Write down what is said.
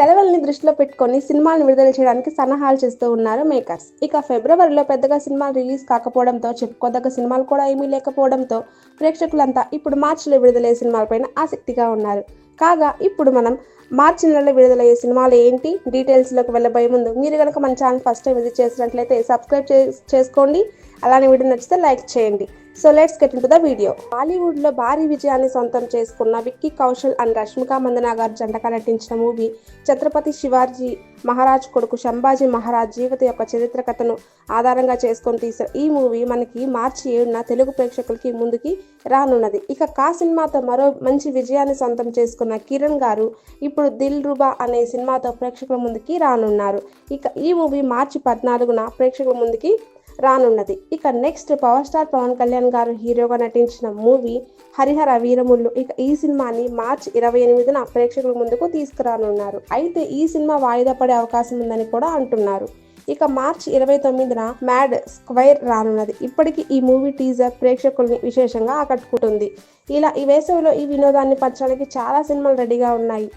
సెలవుల్ని దృష్టిలో పెట్టుకొని సినిమాలను విడుదల చేయడానికి సన్నాహాలు చేస్తూ ఉన్నారు మేకర్స్. ఇక ఫిబ్రవరిలో పెద్దగా సినిమాలు రిలీజ్ కాకపోవడంతో చెప్పుకోదగ్గ సినిమాలు కూడా ఏమీ లేకపోవడంతో ప్రేక్షకులంతా ఇప్పుడు మార్చిలో విడుదలయ్యే సినిమాలపైన ఆసక్తిగా ఉన్నారు. కాగా ఇప్పుడు మనం మార్చి నెలలో విడుదలయ్యే సినిమాలు ఏంటి? డీటెయిల్స్లోకి వెళ్ళబోయే ముందు మీరు కనుక మన ఛానల్ ఫస్ట్ టైం విజిట్ చేసినట్లయితే సబ్స్క్రైబ్ చేసుకోండి. అలానే వీడియో నచ్చితే లైక్ చేయండి. So let's get into the video బాలీవుడ్లో భారీ విజయాన్ని సొంతం చేసుకున్న విక్కీ కౌశల్ అండ్ రష్మిక మందనా గారు జంటగా నటించిన మూవీ ఛత్రపతి శివాజీ మహారాజ్ కొడుకు శంభాజీ మహారాజ్ జీవిత యొక్క చరిత్ర కథను ఆధారంగా చేసుకొని తీసిన ఈ మూవీ మనకి మార్చి ఏడున తెలుగు ప్రేక్షకులకి ముందుకి రానున్నది. ఇక కా సినిమాతో మరో మంచి విజయాన్ని సొంతం చేసుకున్న కిరణ్ గారు ఇప్పుడు దిల్ రుబా అనే సినిమాతో ప్రేక్షకుల ముందుకి రానున్నారు. ఇక ఈ మూవీ మార్చి పద్నాలుగున ప్రేక్షకుల ముందుకి రానున్నది. ఇక next power star Pawan Kalyan గారు హీరోగా నటించిన మూవీ హరిహర వీరముళ్ళు ఇక ఈ సినిమాని మార్చి ఇరవై ఎనిమిదిన ప్రేక్షకుల ముందుకు తీసుకురానున్నారు. అయితే ఈ సినిమా వాయిదా పడే అవకాశం ఉందని కూడా అంటున్నారు. ఇక మార్చి ఇరవై తొమ్మిదిన మ్యాడ్ స్క్వైర్ రానున్నది. ఇప్పటికీ ఈ మూవీ టీజర్ ప్రేక్షకుల్ని విశేషంగా ఆకట్టుకుంటుంది. ఇలా ఈ వేసవిలో ఈ వినోదాన్ని పంచడానికి చాలా సినిమాలు రెడీగా ఉన్నాయి.